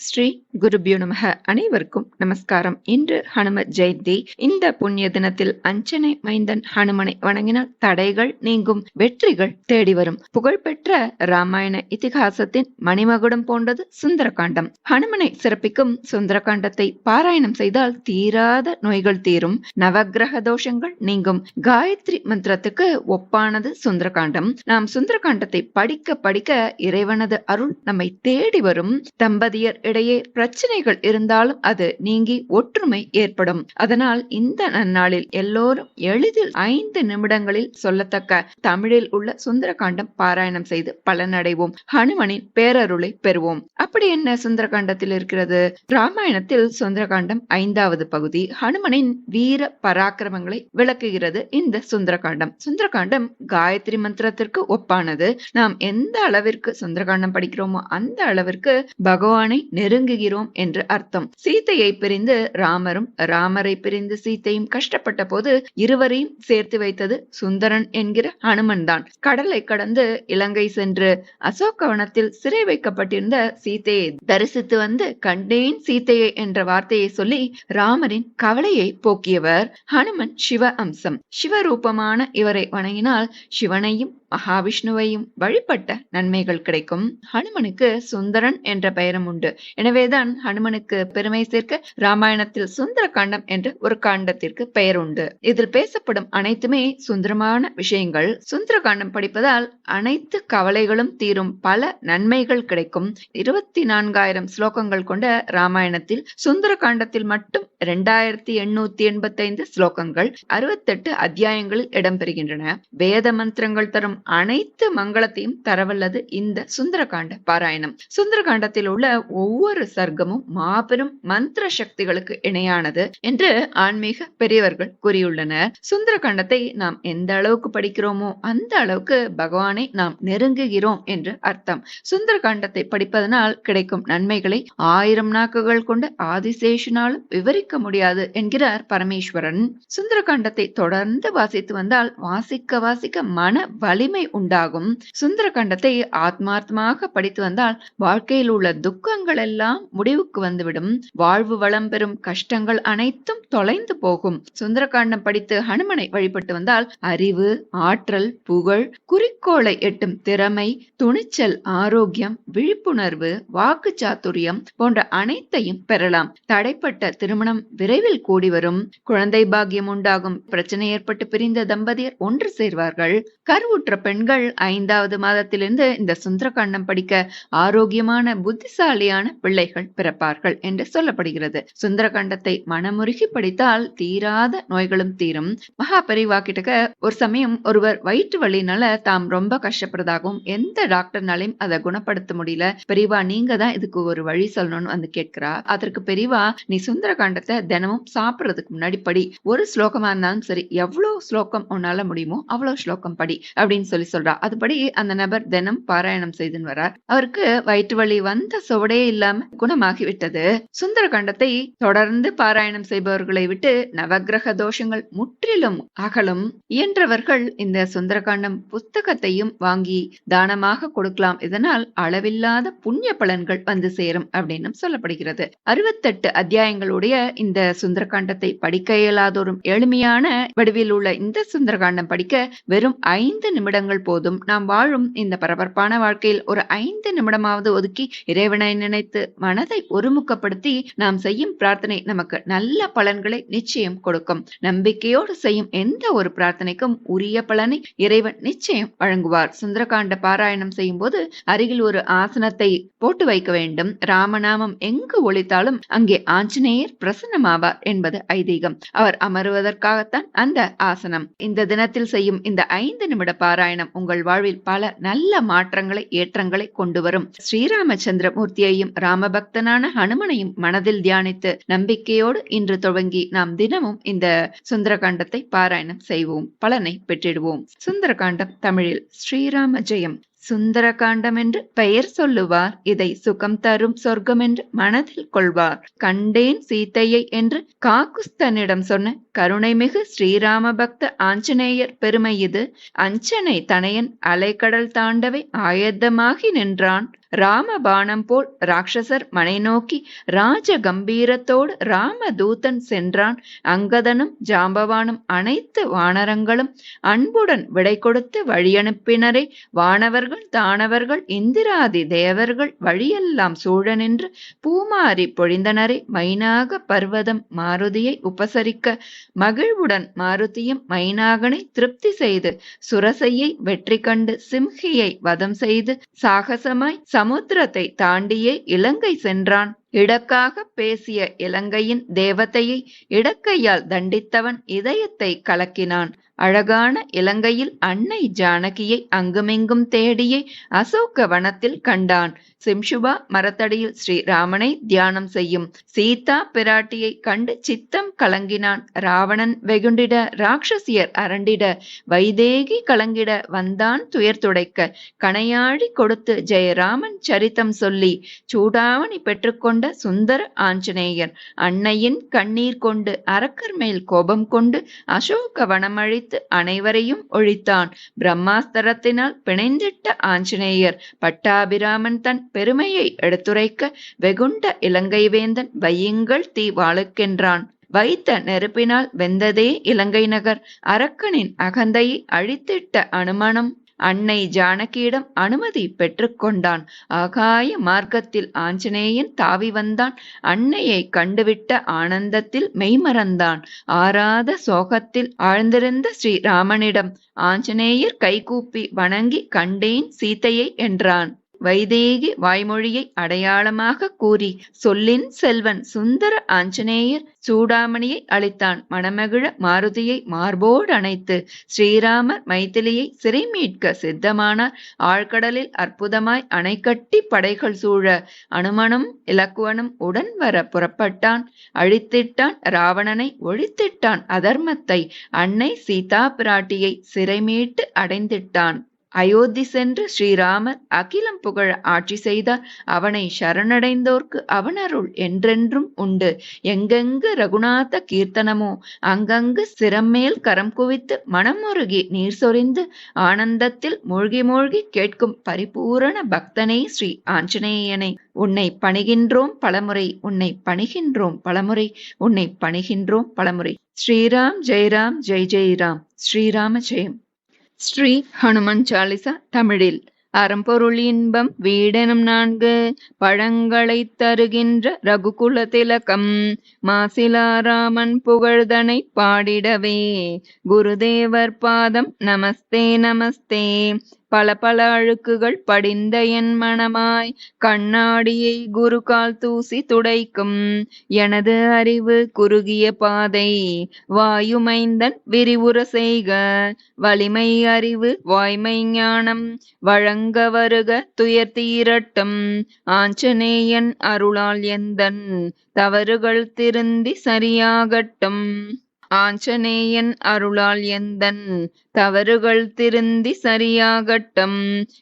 ஸ்ரீ குருபியோ நமக. அனைவருக்கும் நமஸ்காரம். இன்று ஹனும ஜெயந்தி. இந்த புண்ணிய தினத்தில் அஞ்சனை மைந்தன் ஹனுமனை வணங்கினால் தடைகள் நீங்கும் வெற்றிகள் தேடி வரும். புகழ்பெற்ற ராமாயண இதிகாசத்தின் மணிமகுடம் போன்றது சுந்தரகாண்டம். ஹனுமனை சிறப்பிக்கும் சுந்தரகாண்டத்தை பாராயணம் செய்தால் தீராத நோய்கள் தீரும் நவக்கிரக தோஷங்கள் நீங்கும். காயத்ரி மந்திரத்துக்கு ஒப்பானது சுந்தரகாண்டம். நாம் சுந்தரகாண்டத்தை படிக்க படிக்க இறைவனது அருள் நம்மை தேடி வரும். தம்பதியர் இடையே பிரச்சனைகள் இருந்தாலும் அது நீங்கி ஒற்றுமை ஏற்படும். அதனால் இந்த நன்னாளில் எல்லோரும் எளிதில் ஐந்து நிமிடங்களில் சொல்லத்தக்க தமிழில் உள்ள சுந்தரகாண்டம் பாராயணம் செய்து பலனடைவோம். ஹனுமனின் பேரருளை பெறுவோம். அப்படி என்ன சுந்தரகாண்டத்தில் இருக்கிறது? ராமாயணத்தில் சுந்தரகாண்டம் ஐந்தாவது பகுதி ஹனுமனின் வீர பராக்கிரமங்களை விளக்குகிறது இந்த சுந்தரகாண்டம். சுந்தரகாண்டம் காயத்ரி மந்திரத்திற்கு ஒப்பானது. நாம் எந்த அளவிற்கு சுந்தரகாண்டம் படிக்கிறோமோ அந்த அளவிற்கு பகவானை நெருங்குகிறோம் என்று அர்த்தம். சீத்தையை பிரிந்து ராமரும் ராமரை பிரிந்து சீத்தையும் கஷ்டப்பட்ட போது இருவரையும் சேர்த்து வைத்தது சுந்தரன் என்கிற ஹனுமன் தான் கடலை கடந்து இலங்கை சென்று அசோகவனத்தில் சிறை வைக்கப்பட்டிருந்த சீத்தையை தரிசித்து வந்து கண்டேன் சீத்தையை என்ற வார்த்தையை சொல்லி ராமரின் கவலையை போக்கியவர் ஹனுமன் சிவ அம்சம். சிவரூபமான இவரை வணங்கினால் சிவனையும் மகாவிஷ்ணுவையும் வழிபட்ட நன்மைகள் கிடைக்கும். ஹனுமனுக்கு சுந்தரன் என்ற பெயரும் உண்டு. எனவேதான் ஹனுமனுக்கு பெருமை சேர்க்க ராமாயணத்தில் சுந்தர காண்டம் என்ற ஒரு காண்டத்திற்கு பெயர் உண்டு. இதில் பேசப்படும் அனைத்துமே சுந்தரமான விஷயங்கள். சுந்தர காண்டம் படிப்பதால் அனைத்து கவலைகளும் தீரும். பல நன்மைகள் கிடைக்கும். இருபத்தி நான்காயிரம் ஸ்லோகங்கள் கொண்ட ராமாயணத்தில் சுந்தர காண்டத்தில் மட்டும் இரண்டாயிரத்தி எண்ணூத்தி எண்பத்தி ஐந்து ஸ்லோகங்கள் அறுபத்தெட்டு அத்தியாயங்களில் இடம்பெறுகின்றன. வேத மந்திரங்கள் தரும் அனைத்து மங்களத்தையும் தரவல்லது இந்த சுந்தரகாண்ட பாராயணம். சுந்தரகாண்டத்தில் உள்ள ஒவ்வொரு சர்க்கமும் மாபெரும் மந்திர சக்திகளுக்கு இணையானது என்று ஆன்மீக பெரியவர்கள் கூறியுள்ளனர். சுந்தரகாண்டத்தை நாம் எந்த அளவுக்கு படிக்கிறோமோ அந்த அளவுக்கு பகவானை நாம் நெருங்குகிறோம் என்று அர்த்தம். சுந்தரகாண்டத்தை படிப்பதனால் கிடைக்கும் நன்மைகளை ஆயிரம் நாக்குகள் கொண்ட ஆதிசேஷனாலும் விவரிக்க முடியாது என்கிறார் பரமேஸ்வரன். சுந்தரகாண்டத்தை தொடர்ந்து வாசித்து வந்தால் வாசிக்க வாசிக்க மன வலி வலிமை உண்டாகும். சுந்தரகாண்டத்தை ஆத்மார்த்தமாக படித்து வந்தால் வாழ்க்கையில் உள்ள துக்கங்கள் எல்லாம் முடிவுக்கு வந்துவிடும். வாழ்வு வளம் பெறும் கஷ்டங்கள் அனைத்தும் தொலைந்து போகும். சுந்தரகாண்டம் படித்து ஹனுமனை வழிபட்டு வந்தால் அறிவு ஆற்றல் புகழ் குறிக்கோளை எட்டும் திறமை துணிச்சல் ஆரோக்கியம் விழிப்புணர்வு வாக்கு சாத்துரியம் போன்ற அனைத்தையும் பெறலாம். தடைப்பட்ட திருமணம் விரைவில் கூடி வரும். குழந்தை பாக்கியம் உண்டாகும். பிரச்சனை ஏற்பட்டு பிரிந்த தம்பதியர் ஒன்று சேர்வார்கள். கருவுற்ற பெண்கள் ஐந்தாவது மாதத்திலிருந்து இந்த சுந்தரகாண்டம் படிக்க ஆரோக்கியமான புத்திசாலியான பிள்ளைகள் பிறப்பார்கள் என்று சொல்லப்படுகிறது. சுந்தரகாண்டத்தை மனமுருகி படித்தால் தீராத நோய்களும் தீரும். மகா பெரிவா கிட்டக்க ஒரு சமயம் ஒருவர் வயிற்று வழினால தாம் ரொம்ப கஷ்டப்படுறதாகவும் எந்த டாக்டர்னாலையும் அதை குணப்படுத்த முடியல. பெரியவா நீங்க தான் இதுக்கு ஒரு வழி சொல்லணும்னு வந்து கேட்கிறா. அதற்கு பெரியவா நீ சுந்தரகாண்டத்தை தினமும் சாப்பிடுறதுக்கு முன்னாடி படி. ஒரு ஸ்லோகமா இருந்தாலும் சரி எவ்வளவு ஸ்லோகம் உன்னால முடியுமோ அவ்வளவு ஸ்லோகம் படி. அப்படின்னு சொல்லி சொல்றா. அதுபடி அந்த நபர் தினம் பாராயணம் செய்துன்னு வரார் அவருக்கு வயிற்று வலி வந்த சுவடே இல்லாம குணமாகிவிட்டது. தொடர்ந்து பாராயணம் செய்பவர்களை விட்டு நவக்கிரக தோஷங்கள் முற்றிலும் அகலும். இயன்றவர்கள் இந்த சுந்தரகாண்டம் புத்தகத்தையும் வாங்கி தானமாக கொடுக்கலாம். இதனால் அளவில்லாத புண்ணிய பலன்கள் வந்து சேரும் அப்படின்னு சொல்லப்படுகிறது. அறுபத்தெட்டு அத்தியாயங்களுடைய இந்த சுந்தரகாண்டத்தை படிக்க இயலாதோரும் எளிமையான வடிவில் உள்ள இந்த சுந்தரகாண்டம் படிக்க வெறும் ஐந்து நிமிட நிமிடங்கள் போதும். நாம் வாழும் இந்த பரபரப்பான வாழ்க்கையில் ஒரு ஐந்து நிமிடமாவது ஒதுக்கி இறைவனை நினைத்து மனதை ஒருமுகப்படுத்தி நாம் செய்யும் பிரார்த்தனை நமக்கு நல்ல பலன்களை நிச்சயம் கொடுக்கும். நம்பிக்கையோடு செய்யும் எந்த ஒரு பிரார்த்தனைக்கும் உரிய பலனை இறைவன் நிச்சயம் வழங்குவார். சுந்தரகாண்ட பாராயணம் செய்யும் போது அருகில் ஒரு ஆசனத்தை போட்டு வைக்க வேண்டும். ராமநாமம் எங்கு ஒழித்தாலும் அங்கே ஆஞ்சநேயர் பிரசன்னமாவார் என்பது ஐதீகம். அவர் அமருவதற்காகத்தான் அந்த ஆசனம். இந்த தினத்தில் செய்யும் இந்த ஐந்து நிமிட பாராயணம் உங்கள் வாழ்வில் பல நல்ல மாற்றங்களை ஏற்றங்களை கொண்டு வரும் ஸ்ரீராமச்சந்திர மூர்த்தியையும் ராமபக்தனான ஹனுமனையும் மனதில் தியானித்து நம்பிக்கையோடு இன்று துவங்கி நாம் தினமும் இந்த சுந்தரகாண்டத்தை பாராயணம் செய்வோம். பலனை பெற்றிடுவோம். சுந்தரகாண்டம் தமிழில் ஸ்ரீராம ஜெயம். சுந்தரகாண்டம் என்று பெயர் சொல்லுவார். இதை சுகம் தரும் சொர்க்கம் என்று மனதில் கொள்வார். கண்டேன் சீத்தையை என்று காக்குஸ்தனிடம் சொன்ன கருணைமிகு ஸ்ரீராம பக்த ஆஞ்சநேயர் பெருமை இது. அஞ்சனை தனையன் அலைக்கடல் தாண்டவை ஆயத்தமாகி நின்றான். ராமபாணம் போல் ராட்சசர் மனை நோக்கி ராஜ கம்பீரத்தோடு ராமதூதன் சென்றான். அங்கதனும் ஜாம்பவானும் அனைத்து வானரங்களும் அன்புடன் விடை கொடுத்து வழியனுப்பினரே. வானவர்கள் தானவர்கள் இந்திராதி தேவர்கள் வழியெல்லாம் சூழ நின்று பூமாரி பொழிந்தனரே. மைனாக பர்வதம் மாருதியை உபசரிக்க மகிழ்வுடன் மாருதியும் மைனாகனை திருப்தி செய்து சுரசையை வெற்றி கண்டு சிம்ஹியை வதம் செய்து சாகசமாய் சமுத்திரத்தை தாண்டியே இலங்கை சென்றான். இடக்காக பேசிய இலங்கையின் தேவதையை இடக்கையால் தண்டித்தவன் இதயத்தை கலக்கினான். அழகான இலங்கையில் அன்னை ஜானகியை அங்குமிங்கும் தேடியே அசோக வனத்தில் கண்டான். சிம்ஷுபா மரத்தடியில் ஸ்ரீராமனை தியானம் செய்யும். சீதா பிராட்டியை கண்டு சித்தம் கலங்கினான். ராவணன் வெகுண்டிட ராட்சசியர் அரண்டிட வைதேகி கலங்கிட வந்தான் துயர் துடைக்க. கணையாழி கொடுத்து ஜெயராமன் சரித்தம் சொல்லி சூடாவணி பெற்றுக்கொண்ட சுந்தர ஆஞ்சநேயர். அன்னையின் கண்ணீர் கொண்டு அரக்கர் மேல் கோபம் கொண்டு அசோக அழித்து அனைவரையும் ஒழித்தான். பிரம்மாஸ்திரத்தினால் பிணைந்திட்ட ஆஞ்சநேயர் பட்டாபிராமன் தன் பெருமையை எடுத்துரைக்க வெகுண்ட இலங்கை வேந்தன் வையுங்கள் தீ வாழுக்கென்றான் வைத்த நெருப்பினால் வெந்ததே இலங்கை நகர். அரக்கனின் அகந்தையை அழித்திட்ட அனுமனம் அன்னை ஜானகியிடம் அனுமதி பெற்றுக்கொண்டான். ஆகாய மார்க்கத்தில் ஆஞ்சநேயன் தாவி வந்தான். அன்னையை கண்டுவிட்ட ஆனந்தத்தில் மெய்மறந்தான். ஆறாத சோகத்தில் ஆழ்ந்திருந்த ஸ்ரீராமனிடம் ஆஞ்சநேயர் கைகூப்பி வணங்கி கண்டேன் சீதையை என்றான். வைதேகி வாய்மொழியை அடையாளமாக கூறி சொல்லின் செல்வன் சுந்தர ஆஞ்சநேயர் சூடாமணியை அளித்தான் மணமகிழ மாருதியை மார்போடு அணைத்து ஸ்ரீராமர் மைதிலியை சிறை மீட்க சித்தமானார். ஆழ்கடலில் அற்புதமாய் அணை கட்டி படைகள் சூழ அனுமனும் இலக்குவனும் உடன் வர புறப்பட்டான். அழித்திட்டான் ராவணனை ஒழித்திட்டான் அதர்மத்தை. அன்னை சீதா பிராட்டியை சிறை மீட்டு அடைந்திட்டான். அயோத்தி சென்று ஸ்ரீராமர் அகிலம் புகழ ஆட்சி செய்தார். அவனை சரணடைந்தோர்க்கு அவனருள் என்றென்றும் உண்டு. எங்கெங்கு ரகுநாத கீர்த்தனமோ அங்கங்கு சிரம்மேல் கரம் குவித்து மனமுருகி நீர் சொரிந்து ஆனந்தத்தில் மூழ்கி மூழ்கி கேட்கும் பரிபூரண பக்தனே ஸ்ரீ ஆஞ்சநேயனை. உன்னை பணிகின்றோம் பலமுறை உன்னை பணிகின்றோம் பலமுறை உன்னை பணிகின்றோம் பலமுறை. ஸ்ரீராம் ஜெயராம் ஜெய் ஜெய்ராம் ஸ்ரீராம ஜெயம். ஸ்ரீ ஹனுமன் சாலிசா தமிழில். அறம்பொருள் இன்பம் வீடெனும் நான்கு பழங்களை தருகின்ற ரகுகுல திலகம். மாசிலாராமன் புகழ்தனை பாடிடவே குருதேவர் பாதம் நமஸ்தே நமஸ்தே. பல பல அழுக்குகள் படிந்த என் மனமாய் கண்ணாடியை குரு கால் தூசி துடைக்கும். எனது அறிவு குறுகிய பாதை வாயுமைந்தன் விரிவுற செய்க. வலிமை அறிவு வாய்மை ஞானம் வழங்க வருக துயர் தீரட்டும். ஆஞ்சநேயன் அருளால் எந்தன் தவறுகள் திருந்தி சரியாகட்டும். ஆஞ்சநேயன் அருளால் எந்தன் தவறுகள் திருந்தி சரியாகட்டும்.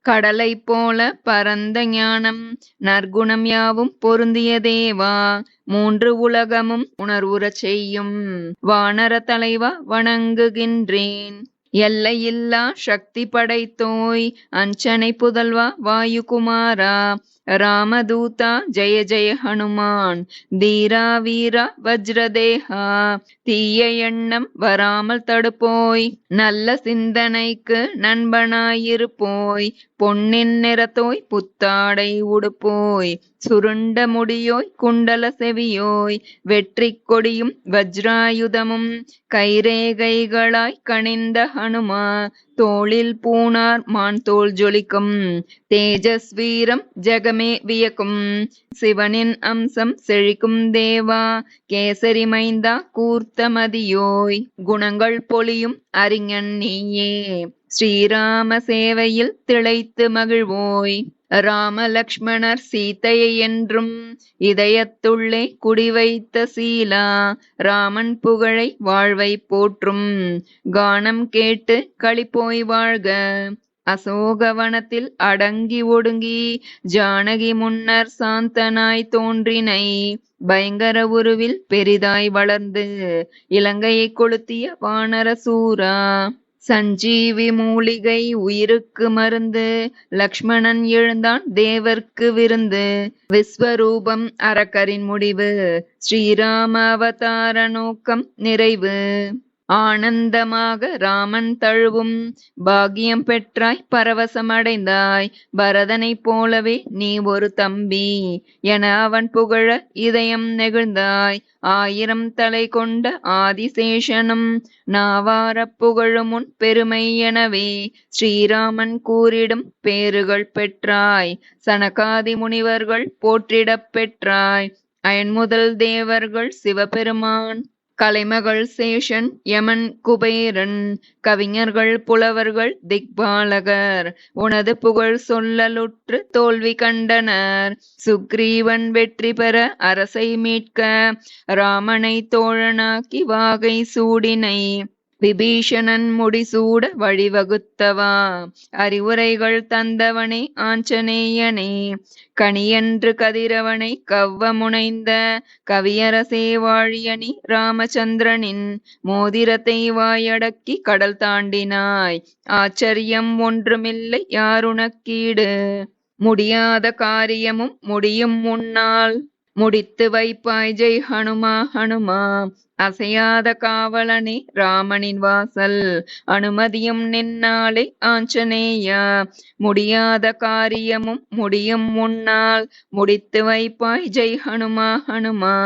கடலை போல பரந்த ஞானம் நற்குணம் யாவும் பொருந்திய தேவா. மூன்று உலகமும் உணர்வுறச் செய்யும் வானர தலைவா வணங்குகின்றேன். எல்லையில்லா சக்தி படைத்தோய் அஞ்சனை புதல்வா வாயுகுமாரா. ராமதூதா ஜெய ஜெய ஹனுமான். தீரா வீரா வஜ்ரதேஹா. தீய எண்ணம் வராமல் தடுப்போய். நல்ல சிந்தனைக்கு நண்பனாயிருப்போய். பொன்னின் நிறத்தோய் புத்தாடை உடுப்போய். சுருண்ட முடியோய் குண்டல செவியோய். வெற்றி கொடியும் வஜ்ராயுதமும் கைரேகைகளாய் கணிந்த ஹனுமா. தோளில் பூனார் மான் தோல் ஜொலிக்கும். தேஜஸ் வீரம் ஜெகமே வியக்கும். சிவனின் அம்சம் செழிக்கும் தேவா கேசரி மைந்தா கூர்த்த மதியோய் குணங்கள் பொலியும் அறிஞன் நீயே ஸ்ரீராம சேவையில் திளைத்து மகிழ்வோய். ராமலக்ஷ்மணர் சீதையை என்றும் இதயத்துள்ளே குடிவைத்த சீலா ராமன் புகழை வாழ்வை போற்றும். கானம் கேட்டு களிப்போய் வாழ்க. அசோகவனத்தில் அடங்கி ஒடுங்கி ஜானகி முன்னர் சாந்தனாய் தோன்றினை பயங்கர உருவில் பெரிதாய் வளர்ந்து இலங்கையை கொளுத்திய வானர சூரா சஞ்சீவி மூலிகை உயிருக்கு மருந்து லக்ஷ்மணன் எழுந்தான் தேவர்க்கு விருந்து. விஸ்வரூபம் அரக்கரின் முடிவு ஸ்ரீராம அவதார நோக்கம் நிறைவு. ஆனந்தமாக ராமன் தழுவும். பாக்கியம் பெற்றாய் பரவசமடைந்தாய் பரதனைப் போலவே நீ ஒரு தம்பி. என அவன் புகழ இதயம் நெகிழ்ந்தாய். ஆயிரம் தலை கொண்ட ஆதிசேஷனும் நாவாரப் புகழும் உன் பெருமை எனவே. ஸ்ரீராமன் கூறிடும் பேறுகள் பெற்றாய். சனகாதி முனிவர்கள் போற்றிடப் பெற்றாய். அயன் முதல் தேவர்கள் சிவபெருமான். கலைமகள் சேஷன் யமன் குபேரன் கவிஞர்கள் புலவர்கள் திக்பாலகர். உனது புகழ் சொல்லலுற்று தோல்வி கண்டனர். சுக்ரீவன் வெற்றி பெற அரசை மீட்க ராமனை தோழனாக்கி வாகை சூடினை. விபீஷணன் முடிசூட வழிவகுத்தவா? அறிவுரைகள் தந்தவனே ஆஞ்சநேயனே. கனியன்று கதிரவனை கவ்வ முனைந்த கவியரசே வாழியணி ராமச்சந்திரனின் மோதிரத்தை வாயடக்கி கடல் தாண்டினாய். ஆச்சரியம் ஒன்றுமில்லை யாருனக்கீடு முடியாத காரியமும் முடியும் முன்னால் முடித்து வைப்பாய். ஜெய் ஹனுமா ஹனுமா. அசையாத காவலனே ராமனின் வாசல். அனுமதியும் நின்னாலே ஆஞ்சநேயா. முடியாத காரியமும் முடியும் முன்னால். முடித்து வைப்பாய். ஜெய் ஹனுமா ஹனுமா.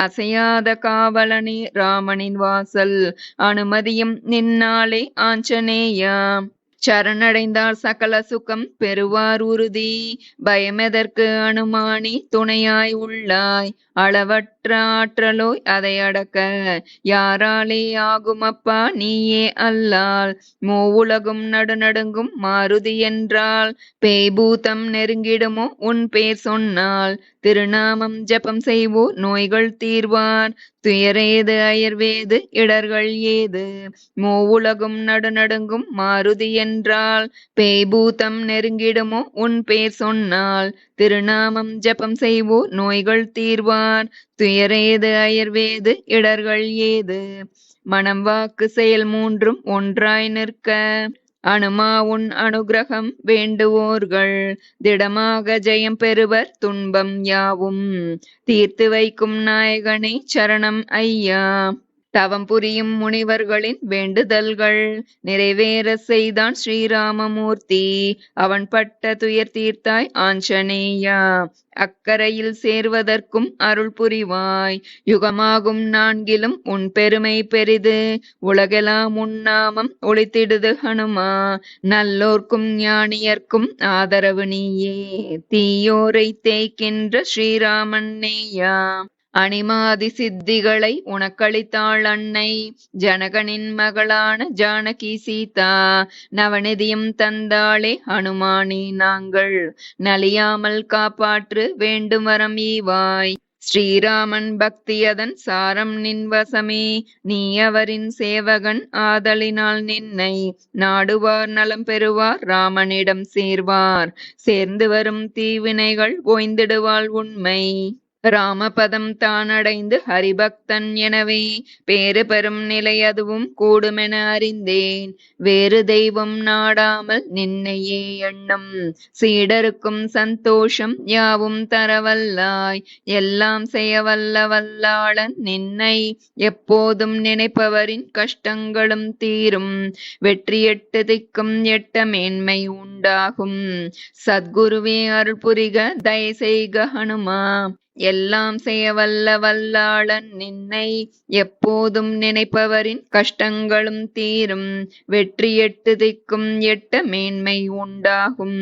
அசையாத காவலனே ராமனின் வாசல். அனுமதியும் நின்னாலே ஆஞ்சநேயா. சரணடைந்தால் சகல சுகம் பெறுவார் உறுதி. பயமெதற்கு அனுமானி துணையாய் உள்ளாய். அளவற்ற ஆற்றலோய் அதை அடக்க யாராலே ஆகுமப்பா? நீயே அல்லால். மூவுலகும் நடுநடுங்கும் மாருதி என்றால். பேய்பூதம் நெருங்கிடுமோ? உன் பேர் சொன்னால். திருநாமம் ஜபம் செய்வோர் நோய்கள் தீர்வார் துயரேது அயர்வேது இடர்கள் ஏது? மூவுலகும் நடுநடுங்கும் மாருதி என்றால் பேய்பூதம் நெருங்கிடுமோ உன் பேர் சொன்னால். திருநாமம் ஜபம் செய்வோர் நோய்கள் தீர்வார் துயரேது அயர்வேது இடர்கள் ஏது? மனம் வாக்கு செயல் மூன்றும் ஒன்றாய் நிற்க. அனுமா உன் அனுகிரகம் வேண்டுவோர்கள். திடமாக ஜெயம் பெறுவர் துன்பம் யாவும். தீர்த்து வைக்கும் நாயகனே சரணம் ஐயா. தவம் புரியும் முனிவர்களின் வேண்டுதல்கள் நிறைவேற செய்தான் ஸ்ரீராமமூர்த்தி. அவன் பட்ட துயர் தீர்த்தாய் ஆஞ்சநேயா. அக்கரையில் சேர்வதற்கும் அருள் புரிவாய். யுகமாகும் நான்கிலும் உன் பெருமை பெரிது. உலகெல்லாம் உன்னாமம் ஒளித்திடுது ஹனுமா. நல்லோர்க்கும் ஞானியர்க்கும் ஆதரவு நீயே. தீயோரை தேய்க்கின்ற ஸ்ரீராமன் நேயா அனிமாதி சித்திகளை உனக்களித்தாள் அன்னை. ஜனகனின் மகளான ஜானகி சீதா நவநிதியும் தந்தாளே அனுமானி நாங்கள். நலியாமல் காப்பாற்று வேண்டும் வரம் ஈவாய். ஸ்ரீராமன் பக்தியதன் சாரம் நின் வசமே நீ அவரின் சேவகன் ஆதலினால் நின்னை. நாடுவார் நலம் பெறுவார் ராமனிடம் சேர்வார். சேர்ந்து வரும் தீவினைகள் ஓய்ந்திடுவாள் உண்மை. ராமபதம் தானடைந்து ஹரிபக்தன் எனவே பேறு பெறும் நிலை அதுவும் கூடுமென அறிந்தேன். வேறு தெய்வம் நாடாமல் நின்னையே எண்ணம். சீடருக்கும் சந்தோஷம் யாவும் தரவல்லாய். எல்லாம் செய்யவல்ல வல்லாளன் நின்னை. எப்போதும் நினைப்பவரின் கஷ்டங்களும் தீரும். வெற்றி எட்டு திக்கும் எட்ட மேன்மை உண்டாகும். சத்குருவே அருள் புரிக தயசெய்க ஹனுமா. எல்லாம் செய்ய வல்ல வல்லாளன் நின்னை எப்போதும் நினைப்பவரின் கஷ்டங்களும் தீரும். வெற்றி எட்டு திக்கும் எட்ட மேன்மை உண்டாகும்.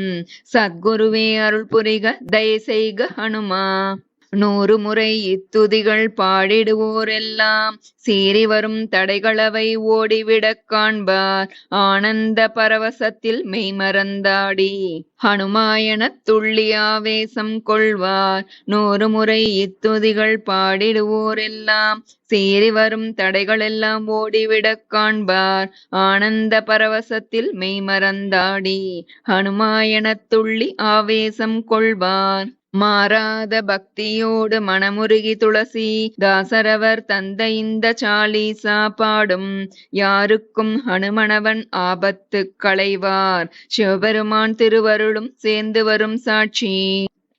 சத்குருவே அருள் புரிக தயசெய்க ஹனுமா. நூறு முறை இத்துதிகள் பாடிடுவோரெல்லாம். சீறி வரும் தடைகளவை ஓடிவிடக் காண்பார். ஆனந்த பரவசத்தில் மெய்மறந்தாடி. ஹனுமாயனத் துள்ளி ஆவேசம் கொள்வார். நூறு முறை இத்துதிகள் பாடிடுவோரெல்லாம். சீறி வரும் தடைகளெல்லாம் ஓடிவிடக் காண்பார். ஆனந்த பரவசத்தில் மெய்மறந்தாடி. ஹனுமாயனத் துள்ளி ஆவேசம் கொள்வார். மாறாத பக்தியோடு மனமுருகி துளசி தாசரவர் தந்த இந்த சாலீசா பாடும். யாருக்கும் ஹனுமனவன் ஆபத்து களைவார். சிவபெருமான் திருவருளும் சேர்ந்து வரும் சாட்சி.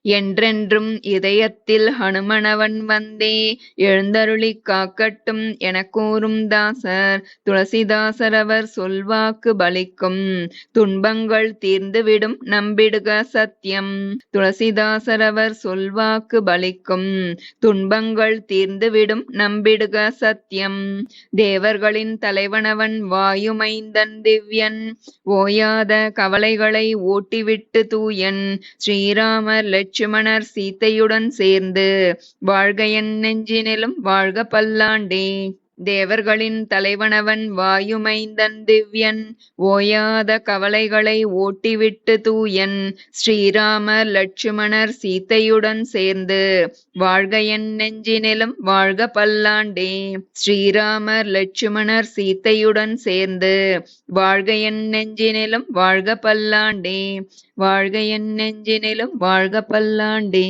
என்றென்றும் இதயத்தில் ஹனுமனவன் வந்தே எழுந்தருளிக் காக்கட்டும் எனக் கூறும் தாசர். துளசிதாசரவர் சொல்வாக்கு பலிக்கும். துன்பங்கள் தீர்ந்துவிடும் நம்பிடுக சத்தியம் துளசிதாசரவர் சொல்வாக்கு பலிக்கும். துன்பங்கள் தீர்ந்துவிடும் நம்பிடுக சத்தியம் தேவர்களின் தலைவனவன் வாயுமைந்தன் திவ்யன். ஓயாத கவலைகளை ஓட்டிவிட்டு தூயன். ஸ்ரீராமர் லட்சுமணர் சீத்தையுடன் சேர்ந்து வாழ்க என் நெஞ்சினிலும் வாழ்க பல்லாண்டே. தேவர்களின் தலைவனவன் வாயுமைந்தன் திவ்யன் ஓயாத கவலைகளை ஓட்டிவிட்டு தூயன். ஸ்ரீராமர் லட்சுமணர் சீத்தையுடன் சேர்ந்து வாழ்க என் நெஞ்சினிலும் வாழ்க பல்லாண்டே ஸ்ரீராமர் லட்சுமணர் சீத்தையுடன் சேர்ந்து வாழ்க என் நெஞ்சினிலும் வாழ்க பல்லாண்டே. வாழ்க என் நெஞ்சினிலும் வாழ்க பல்லாண்டே.